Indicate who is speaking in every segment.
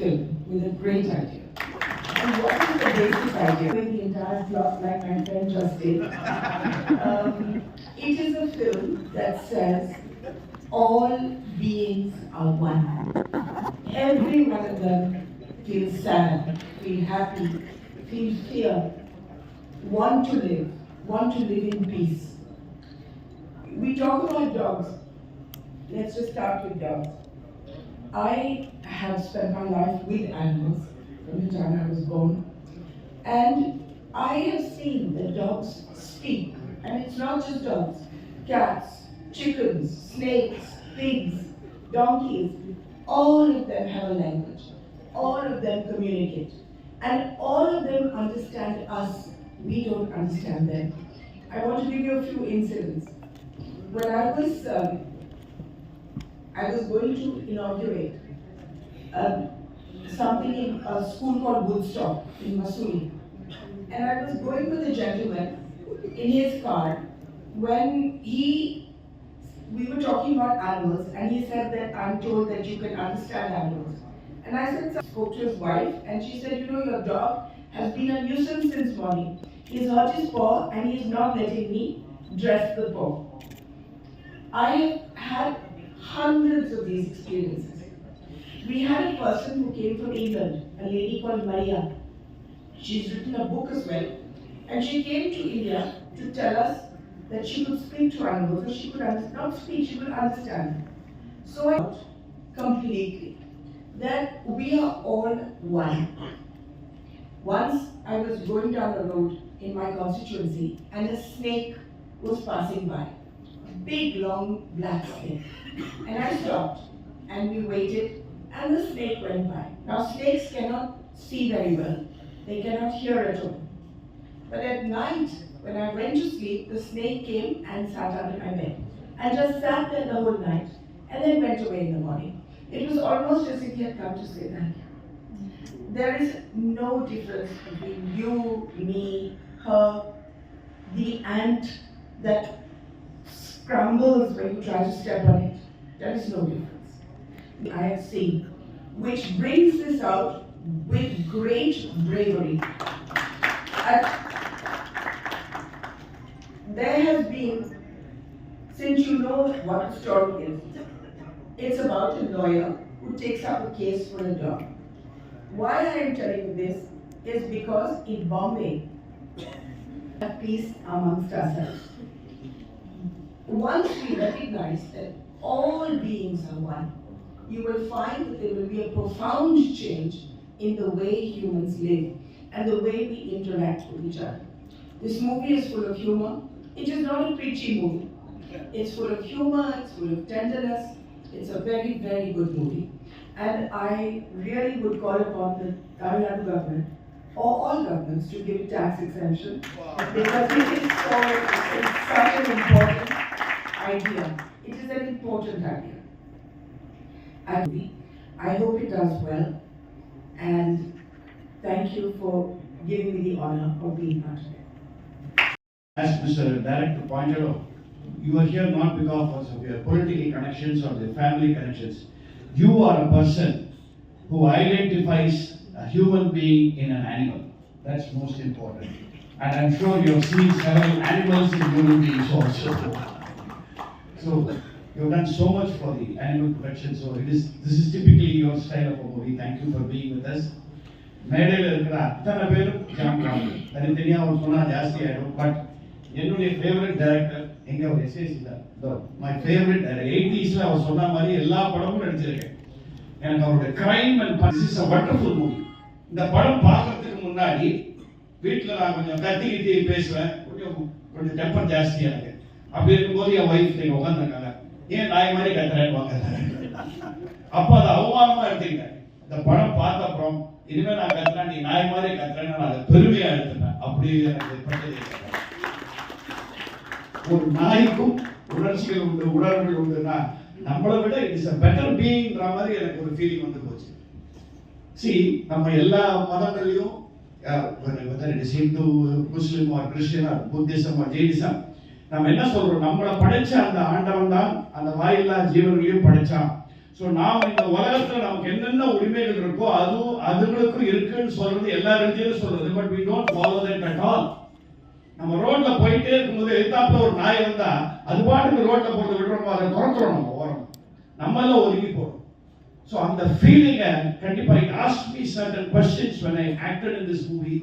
Speaker 1: filled with a great idea. And what is the basic idea? The entire plot, like my friend just did. Um, it is a film that says all beings are one. Every one of them feels sad, feel happy, feel fear, want to live, want to live in peace. We talk about dogs. Let's just start with dogs. I have spent my life with animals from the time I was born. And I have seen the dogs speak. And it's not just dogs, cats, chickens, snakes, pigs, donkeys. All of them have a language. All of them communicate. And all of them understand us. We don't understand them. I want to give you a few incidents. When I was um, I was going to inaugurate um, something in a school called Woodstock in Missouri. And I was going with a gentleman in his car when he, we were talking about animals and he said that I'm told that you can understand animals. And I said, I spoke to his wife and she said, you know, your dog has been a nuisance since morning. He's hurt his paw and he's not letting me dress the paw. I have had hundreds of these experiences. We had a person who came from England, a lady called Maria. She's written a book as well. And she came to India to tell us that she could speak to animals, or she could not speak, she could understand. So I thought completely that we are all one. Once I was going down a road in my constituency and a snake was passing by. A big, long, black snake. And I stopped and we waited and the snake went by. Now snakes cannot see very well. They cannot hear at all. But at night, when I went to sleep, the snake came and sat under my bed. And just sat there the whole night and then went away in the morning. It was almost as if he had come to say you. There is no difference between you, me, her, the ant that scrambles when you try to step on it. There is no difference. I have seen, which brings this out with great bravery. There has been, since you know what the story is, it's about a lawyer who takes up a case for a dog. Why I am telling you this is because in Bombay, a peace amongst ourselves. Once we recognize that all beings are one, you will find that there will be a profound change in the way humans live and the way we interact with each other. This movie is full of humor. It is not a preachy movie. It's full of humor, it's full of tenderness. It's a very, very good movie. And I really would call upon the Tamil Nadu government or all governments to give tax exemption because it is so, it's such an important idea. It is an important idea. And I hope it does well. And thank you for giving me the honor of being here.
Speaker 2: As Mr. Director pointed out, you are here not because of your political connections or your family connections. You are a person who identifies a human being in an animal. That's most important. And I'm sure you have seen several animals in human beings also. So you've done so much for the animal protection. So it is this is typically your style of a movie. Thank you for being with us. மேடையில் இருக்கிற அத்தனை பேரும் jam ஜாம்புறாங்க தனித்தனியாக அவர் சொன்னால் ஜாஸ்தி ஆகிடும் but என்னுடைய favourite director எங்கே அவர் எஸ்எஸ் இல்லை மை ஃபேவரட் எயிட்டிஸில் அவர் சொன்ன மாதிரி எல்லா படமும் நடிச்சிருக்கேன். எனக்கு அவருடைய crime and this is a wonderful movie இந்த படம் பார்க்கறதுக்கு முன்னாடி வீட்டில் நான் கொஞ்சம் கத்தி கித்தி பேசுவேன். கொஞ்சம் கொஞ்சம் டெம்பர் ஜாஸ்தியாக இருக்கு. அப்படி இருக்கும்போது என் ஒய்ஃப் நீங்கள் உட்காந்துருக்காங்க ஏன் நாய் மாதிரி கத்துறேன்னு வாங்க. அப்போ அதை அவமானமா எடுத்துக்கிட்டேன் இந்த படம் பார்த்த அப்புறம் இனிமே நான் கத்துறேன் நீ நாய் மாதிரி கத்துறேன்னு நான் அதை பெருமையா எடுத்துட்டேன் அப்படி எனக்கு ஒரு நாய்க்கும் உணர்ச்சிகள் உண்டு உணர்வுகள் உண்டுன்னா நம்மளை விட இட்ஸ் அ பெட்டர் பீயிங்ன்ற மாதிரி எனக்கு ஒரு ஃபீலிங் வந்து போச்சு. சி நம்ம எல்லா மதங்களையும் whether it is Hindu Muslim or Christian or Buddhism or Jainism நம்ம என்ன சொல்றோம்? நம்மளை படைச்ச அந்த ஆண்டவன் தான் அந்த வாயில்லா ஜீவன்களையும் படைச்சான். ஸோ நாம் இந்த உலகத்துல நமக்கு என்னென்ன உரிமைகள் இருக்கோ அதுவும் அதுங்களுக்கும் இருக்குன்னு சொல்றது எல்லா இடத்திலும் சொல்றது. But we don't follow that at all நம்ம ரோட்ல போயிட்டே இருக்கும்போது எதிர்த்தாப்புல ஒரு நாய் வந்தா அது பாட்டுக்கு ரோட்ல போட்டு விடுறோமோ? அதை துரத்துறோம் நம்ம ஓரம். நம்ம எல்லாம் ஒதுங்கி போறோம் ஸோ அந்த ஃபீலிங்கை கண்டிப்பா it ask me certain questions when I acted in this movie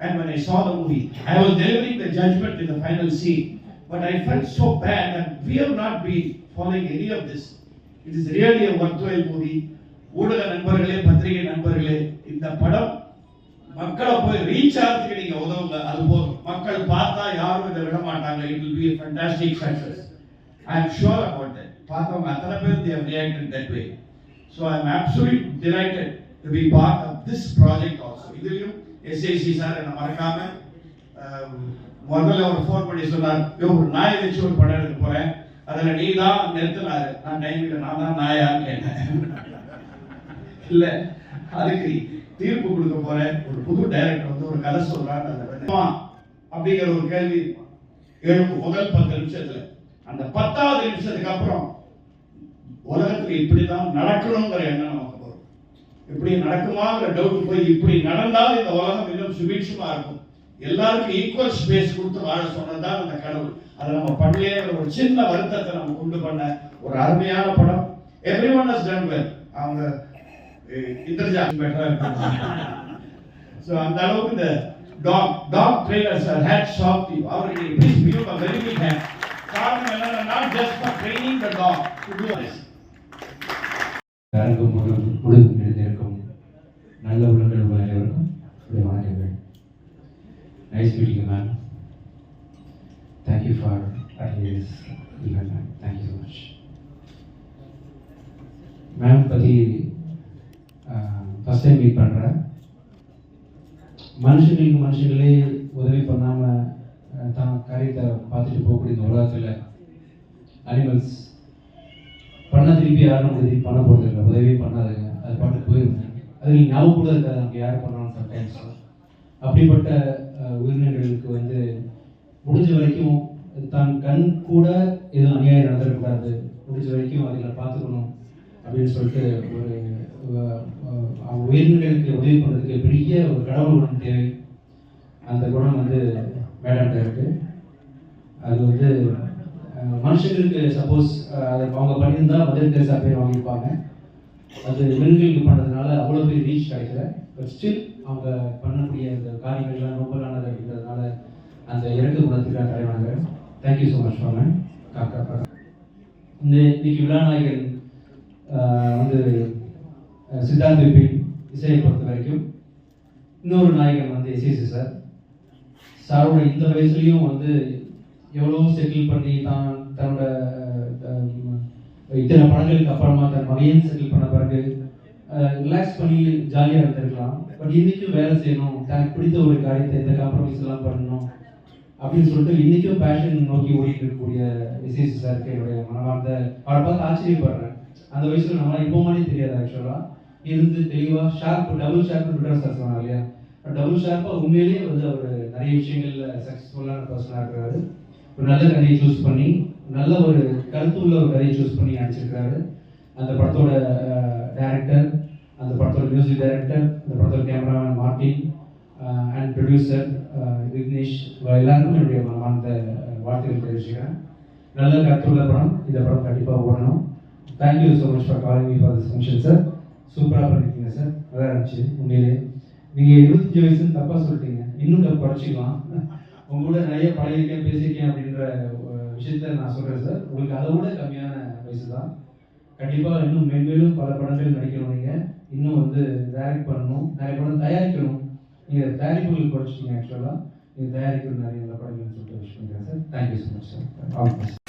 Speaker 2: and when I saw the movie I was delivering the judgement in the final scene But I felt so bad and we have not been following any of this. It is really a worthwhile movie. ஊடக நண்பர்களே பத்திரிகை நண்பர்களே இந்த படம் மக்களை போய் reach ஆகிறதுக்கு நீங்க உதவுங்க அது போதும் மக்கள் பார்த்தா யாரும் இதை விட மாட்டாங்க it will be a fantastic success I am sure about that பார்த்தவங்க அத்தனை பேர் they reacted that way so I am absolute delighted to be part of this project also இதுலையும் எஸ்ஐசி சார் என்னை மறக்காம முதல்ல அவர் ஃபோன் பண்ணி சொன்னார் ஒரு நாயை வச்சு ஒரு படம் எடுக்க போறேன். அதுல நீ தான் நிறுத்தினாரு. நான் டைமில் நான் தான் நாயான்னு கேட்டேன். இல்ல அதுக்கு தீர்ப்பு கொடுக்க போறேன். ஒரு புது டைரக்டர் வந்து ஒரு கதை சொல்றாரு அப்படிங்கிற ஒரு கேள்வி எழுப்பும் முதல் பத்து நிமிஷத்துல. அந்த பத்தாவது நிமிஷத்துக்கு அப்புறம் உலகத்துல இப்படிதான் நடக்கணுங்கிற எண்ணம் நமக்கு வரும். இப்படி நடக்குமாங்கிற டவுட் போய் இப்படி நடந்தால் இந்த உலகம் இன்னும் சுபீட்சமா இருக்கும். எல்லாருக்கும் ஈக்குவல் ஸ்பேஸ் கொடுத்து வாழ சொன்னதுதான் அந்த கடவுள். அதை நம்ம பண்ணலையேங்கிற ஒரு சின்ன வருத்தத்தை நம்ம கொண்டு பண்ண ஒரு அருமையான படம். Every one has done well அவங்க இந்திரஜா ஸோ அந்த அளவுக்கு இந்த dog dog trainer or hats off you அவருக்கு please give a very big hand காரணம் என்னன்னா not just for training the dog to do this
Speaker 3: முழு முழுதும் நல்ல உள்ளங்கள் உள்ள அனைவருக்கும் என்னுடைய வணக்கங்கள் nice meeting ma'am thank you for Atlee's event ma'am thank you so much ma'am பற்றி ஃபஸ்ட் டைம் மீட் பண்ணுறேன் மனுஷங்களுக்கு மனுஷங்களே உதவி பண்ணாமல் தான் காரியத்தை பார்த்துட்டு போகக்கூடிய இந்த உலகத்தில் அனிமல்ஸ் பண்ண திருப்பி யாரும் நமக்கு திருப்பி பண்ண போகிறது இல்லை. உதவி பண்ணாதுங்க. அது பாட்டு போயிருங்க. அதில் ஞாபகம் கூட இருக்காது. நமக்கு யார் பண்ணாலும் சம்டைம்ஸ் அப்படிப்பட்ட உயிரினங்களுக்கு வந்து முடிஞ்ச வரைக்கும் தான் கண் கூட எதுவும் அநியாயம் நடந்துடக்கூடாது. முடிஞ்ச வரைக்கும் அதில் பார்த்துக்கணும் அப்படின்னு சொல்லிட்டு ஒரு அஹ், உயிரினங்களுக்கு உதவி பண்ணுறதுக்கு பெரிய ஒரு கடவுள் குணம் தேவை. அந்த குணம் வந்து மேடம்கிட்ட இருக்கு. அது வந்து மனுஷங்களுக்கு சப்போஸ் அதை அவங்க பண்ணியிருந்தா பதில் தேசா பேர் வாங்கியிருப்பாங்க. அது மிருகங்களுக்கு பண்ணுறதுனால அவ்வளோ பெரிய ரீச் கிடைக்கல. பட் ஸ்டில் அவங்க பண்ணக்கூடிய அந்த காரியங்கள்லாம் நோபலானது அப்படின்றதுனால அந்த இறக்க குணத்துக்காக தலைவாங்க தேங்க்யூ ஸோ மச் வாங்க காக்கா இந்த இன்னைக்கு விழாநாயகன் வந்து சித்தாந்த் சித்தார்த் விபின் இசையை பொறுத்த வரைக்கும் இன்னொரு நாயகன் வந்து எஸ்எஸ்சி சார். சாரோட இந்த வயசுலேயும் வந்து எவ்வளோ செட்டில் பண்ணி தான் தன்னோட இத்தனை படங்களுக்கு அப்புறமா தன் மகையும் செட்டில் பண்ண பிறகு ரிலாக்ஸ் பண்ணி ஜாலியாக இருந்திருக்கலாம். பட் இன்றைக்கும் வேலை செய்யணும். தனக்கு பிடித்த ஒரு காரியத்தை இந்த காம்ப்ரமைஸ் எல்லாம் பண்ணணும் அப்படின்னு சொல்லிட்டு இன்றைக்கும் பேஷன் நோக்கி ஓடிட்டு இருக்கக்கூடிய விசேஷ சாருக்கு என்னுடைய மனமார்ந்த அவரை பார்த்து ஆச்சரியப்படுறேன். அந்த வயசில் நம்மளால் இப்போ மாதிரி தெரியாது ஆக்சுவலாக இருந்து தெளிவாக sharp double sharp Vikram sir சொன்னாங்க இல்லையா? டபுள் ஷார்ப்பாக உண்மையிலேயே வந்து அவர் நிறைய விஷயங்களில் சக்ஸஸ்ஃபுல்லான பர்சனாக இருக்கிறாரு. ஒரு நல்ல கதையை சூஸ் பண்ணி நல்ல ஒரு கருத்து உள்ள ஒரு கதையை சூஸ் பண்ணி நடிச்சிருக்காரு அந்த படத்தோட டேரக்டர் அந்த படத்தோட மியூசிக் டைரக்டர் அந்த படத்தோட cameraman Martin and producer Vignesh எல்லாருக்கும் என்னுடைய மனமார்ந்த வாழ்த்துக்கள் தெரிவிச்சுக்கிறேன். நல்ல கருத்துள்ள படம். இந்த படம் கண்டிப்பாக ஓடணும். Thank you so much for calling me for this function sir சூப்பராக பண்ணிருக்கீங்க சார். நல்லா இருந்துச்சு உண்மையிலே. நீங்கள் இருபத்தஞ்சி வயசுன்னு தப்பாக சொல்லிட்டீங்க. இன்னும் தப்பு குறைச்சிக்கலாம். உங்களோட கூட நிறைய பழகிருக்கேன் பேசியிருக்கேன் அப்படின்ற விஷயத்த நான் சொல்கிறேன் சார். உங்களுக்கு அதை விட கம்மியான வயசு தான். கண்டிப்பாக இன்னும் மென்மேலும் பல படங்கள் நடிக்கணும் நீங்கள் இன்னும் வந்து டைரக்ட் பண்ணணும். நிறைய படம் தயாரிக்கணும். நீங்கள் தயாரிப்புகள் குறைச்சிட்டீங்க ஆக்சுவலாக நீங்கள் தயாரிக்கணும் நிறைய நல்ல படங்கள்னு சொல்லிட்டு விஷயம் பண்ணுறேன் sir. Thank you so much sir all